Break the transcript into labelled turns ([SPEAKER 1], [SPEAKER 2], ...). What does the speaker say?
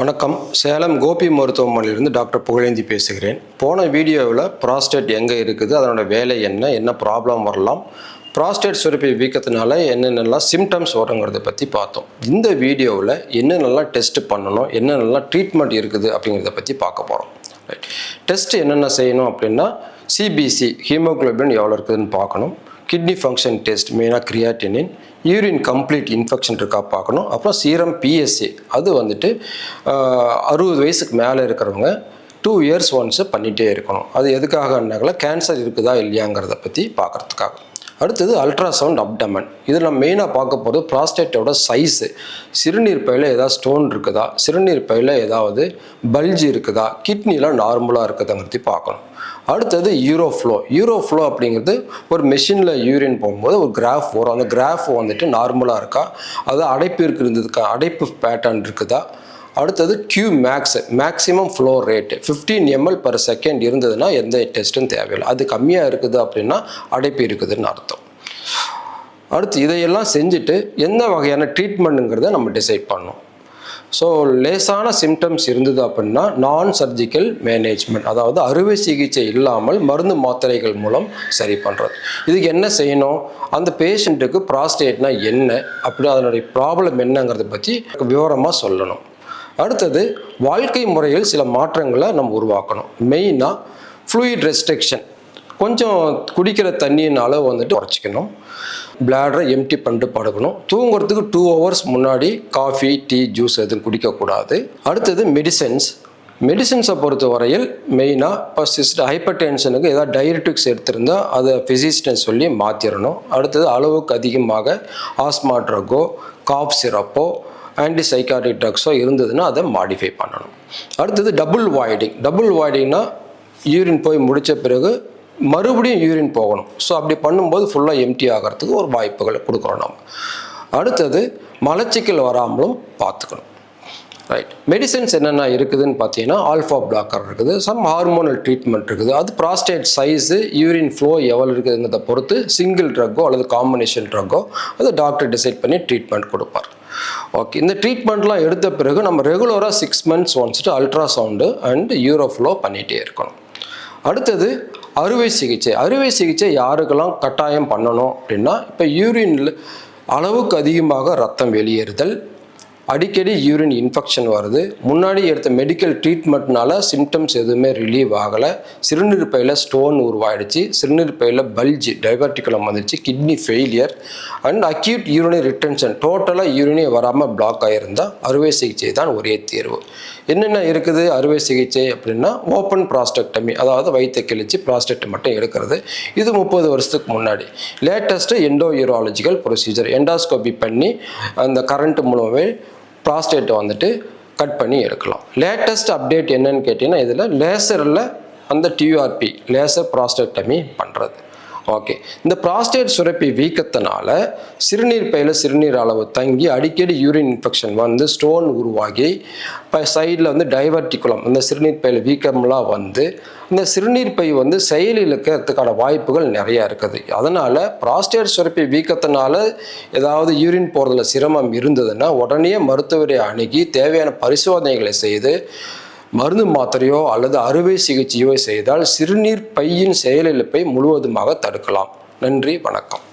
[SPEAKER 1] வணக்கம். சேலம் கோபி மருத்துவமனையிலிருந்து டாக்டர் புகழேந்தி பேசுகிறேன். போன வீடியோவில் ப்ராஸ்டேட் எங்கே இருக்குது? அதனோட வேலை என்ன? என்ன ப்ராப்ளம் வரலாம்? ப்ராஸ்டேட் சுரப்பி வீக்கத்தினால என்னென்னலாம் சிம்டம்ஸ் வருங்கிறத பற்றி பார்த்தோம். இந்த வீடியோவில் என்னென்னலாம் டெஸ்ட் பண்ணணும்? என்னென்னலாம் ட்ரீட்மெண்ட் இருக்குது அப்படிங்கிறத பற்றி பார்க்க போகிறோம் ரைட் டெஸ்ட் என்னென்ன செய்யணும் அப்படின்னா சிபிசி ஹீமோக்ளோபின் எவ்வளோ இருக்குதுன்னு பார்க்கணும். கிட்னி ஃபங்க்ஷன் டெஸ்ட் மெயினாக கிரியாட்டினின் யூரின் கம்ப்ளீட் இன்ஃபெக்ஷன் இருக்கா பார்க்கணும். அப்புறம் சீரம் பிஎஸ்சி அது வந்துட்டு அறுபது வயசுக்கு மேலே இருக்கிறவங்க டூ இயர்ஸ் ஒன்ஸு பண்ணிகிட்டே இருக்கணும். அது எதுக்காகனாக்கல கேன்சர் இருக்குதா இல்லையாங்கிறத பற்றி பார்க்குறதுக்காக. அடுத்தது அல்ட்ராசவுண்ட் அப்டமன் இதில் நம்ம மெயினாக பார்க்க போகிறது ப்ராஸ்டேட்டோட சைஸு சிறுநீர் பையில் ஏதாவது ஸ்டோன் இருக்குதா? சிறுநீர் பையில் ஏதாவது பல்ஜ் இருக்குதா? கிட்னிலாம் நார்மலாக இருக்குதுங்கிறத பார்க்கணும். அடுத்தது யூரோஃப்ளோ யூரோஃப்ளோ அப்படிங்கிறது ஒரு மெஷினில் யூரின் போகும்போது ஒரு கிராஃப் வரும். அந்த கிராஃப் வந்துட்டு நார்மலாக இருக்கா? அது அடைப்பு இருக்கிறதுக்கா இருந்ததுக்கா? அடைப்பு பேட்டர்ன் இருக்குதா? அடுத்தது Q max maximum flow rate fifteen ML per second இருந்ததுன்னா எந்த டெஸ்ட்டும் தேவையில்லை. அது கம்மியாக இருக்குது அப்படின்னா அடைப்பு இருக்குதுன்னு அர்த்தம். அடுத்து இதையெல்லாம் செஞ்சுட்டு எந்த வகையான ட்ரீட்மெண்ட்டுங்கிறத நம்ம டிசைட் பண்ணணும். ஸோ லேசான சிம்டம்ஸ் இருந்தது அப்படின்னா நான் சர்ஜிக்கல் மேனேஜ்மெண்ட் அதாவது அறுவை சிகிச்சை இல்லாமல் மருந்து மாத்திரைகள் மூலம் சரி பண்ணுறது இதுக்கு என்ன செய்யணும்? அந்த பேஷண்ட்டுக்கு ப்ராஸ்டேட்னா என்ன? அப்படி அதனுடைய ப்ராப்ளம் என்னங்கிறத பற்றி விவரமாக சொல்லணும். அடுத்தது வாழ்க்கை முறையில் சில மாற்றங்களை நம்ம உருவாக்கணும். மெயினாக ஃப்ளூயிட் ரெஸ்ட்ரிக்ஷன் கொஞ்சம் குடிக்கிற தண்ணியின் அளவு வந்துட்டு குறைச்சிக்கணும். பிளாடரை எம்டி பண்ணிட்டு படுக்கணும். தூங்குறதுக்கு டூ ஹவர்ஸ் முன்னாடி காஃபி டீ ஜூஸ் எதுவும் குடிக்கக்கூடாது. அடுத்தது மெடிசன்ஸ் மெடிசன்ஸை பொறுத்த வரையில் மெயினாக இப்போ சிஸ்ட் ஹைப்பர் டென்ஷனுக்கு ஏதாவது டயரிட்டிக்ஸ் எடுத்திருந்தா அதை ஃபிசிஸ்டன் சொல்லி மாற்றிடணும் அடுத்தது அளவுக்கு அதிகமாக ஆஸ்மா ட்ரக்கோ காஃப் சிரப்போ ஆன்டி சைக்காட்டிக் ட்ரக்ஸோ இருந்ததுன்னா அதை மாடிஃபை பண்ணணும். அடுத்தது டபுள் வாய்டிங் டபுள் வாய்டிங்னா யூரின் போய் முடித்த பிறகு மறுபடியும் யூரின் போகணும். ஸோ அப்படி பண்ணும்போது ஃபுல்லாக எம்டி ஆகிறதுக்கு ஒரு வாய்ப்புகளை கொடுக்குறோம் நம்ம அடுத்தது மலச்சிக்கல் வராமலும் பார்த்துக்கணும். ரைட் மெடிசன்ஸ் என்னென்ன இருக்குதுன்னு பார்த்தீங்கன்னா ஆல்ஃபா பிளாக்கர் இருக்குது சம் ஹார்மோனல் ட்ரீட்மெண்ட் இருக்குது. அது ப்ராஸ்டேட் சைஸு யூரின் ஃப்ளோ எவ்வளோ இருக்குதுங்கிறத பொறுத்து சிங்கிள் ட்ரக்கோ அல்லது காம்பினேஷன் ட்ரக்கோ அது டாக்டர் டிசைட் பண்ணி ட்ரீட்மெண்ட் கொடுப்பார். ஓகே இந்த ட்ரீட்மெண்ட்லாம் எடுத்த பிறகு நம்ம ரெகுலராக six months once ultrasound and uroflow பண்ணிகிட்டே இருக்கணும். அடுத்தது அறுவை சிகிச்சை. அறுவை சிகிச்சை யாருக்கெல்லாம் கட்டாயம் பண்ணணும் அப்படின்னா இப்போ யூரின்ல அளவுக்கு அதிகமாக ரத்தம் வெளியேறுதல் அடிக்கடி யூரின் இன்ஃபெக்ஷன் வருது. முன்னாடி எடுத்த மெடிக்கல் ட்ரீட்மெண்ட்னால சிம்டம்ஸ் எதுவுமே ரிலீவ் ஆகலை. சிறுநீர் பையில் ஸ்டோன் உருவாயிடுச்சு. சிறுநீர் பையில் பல்ஜ் டைவர்டிகுலம் வந்துச்சு kidney failure and acute urinary retention டோட்டலாக யூரினே வராமல் பிளாக் ஆகியிருந்தால் அறுவை சிகிச்சை தான் ஒரே தீர்வு. என்னென்ன இருக்குது? அறுவை சிகிச்சை அப்படின்னா ஓப்பன் ப்ராஸ்டக்டமி அதாவது வயிற்றை கிழிச்சு ப்ராஸ்டக்ட் மட்டும் எடுக்கிறது. இது முப்பது வருஷத்துக்கு முன்னாடி. Latest endourological procedure endoscopy பண்ணி அந்த கரண்ட் மூலமே ப்ராஸ்டேட்டை வந்துட்டு கட் பண்ணி எடுக்கலாம். லேட்டஸ்ட் அப்டேட் என்னன்னு கேட்டிங்கன்னா இதில் லேசரில் அந்த டியூஆர்பி லேசர் ப்ராஸ்டெக்டமி பண்ணுறது ஓகே இந்த ப்ராஸ்டேட் சுரப்பி வீக்கத்தினால சிறுநீர் பையில் சிறுநீர் அளவு தங்கி அடிக்கடி யூரின் இன்ஃபெக்ஷன் வந்து ஸ்டோன் உருவாகி இப்போ சைடில் வந்து டைவர்டிகுலம் இந்த சிறுநீர் பையில் வீக்கம்லாம் வந்து இந்த சிறுநீர் பை வந்து செயலிழக்கிறதுக்கான வாய்ப்புகள் நிறையா இருக்குது. அதனால் ப்ராஸ்டேட் சுரப்பி வீக்கத்தினால ஏதாவது யூரின் போகிறதுல சிரமம் இருந்ததுன்னா உடனே மருத்துவரை அணுகி தேவையான பரிசோதனைகளை செய்து மருந்து மாத்திரையோ அல்லது அறுவை சிகிச்சையோ செய்தால் சிறுநீர் பையின் செயலிழப்பை முழுவதுமாக தடுக்கலாம். நன்றி வணக்கம்.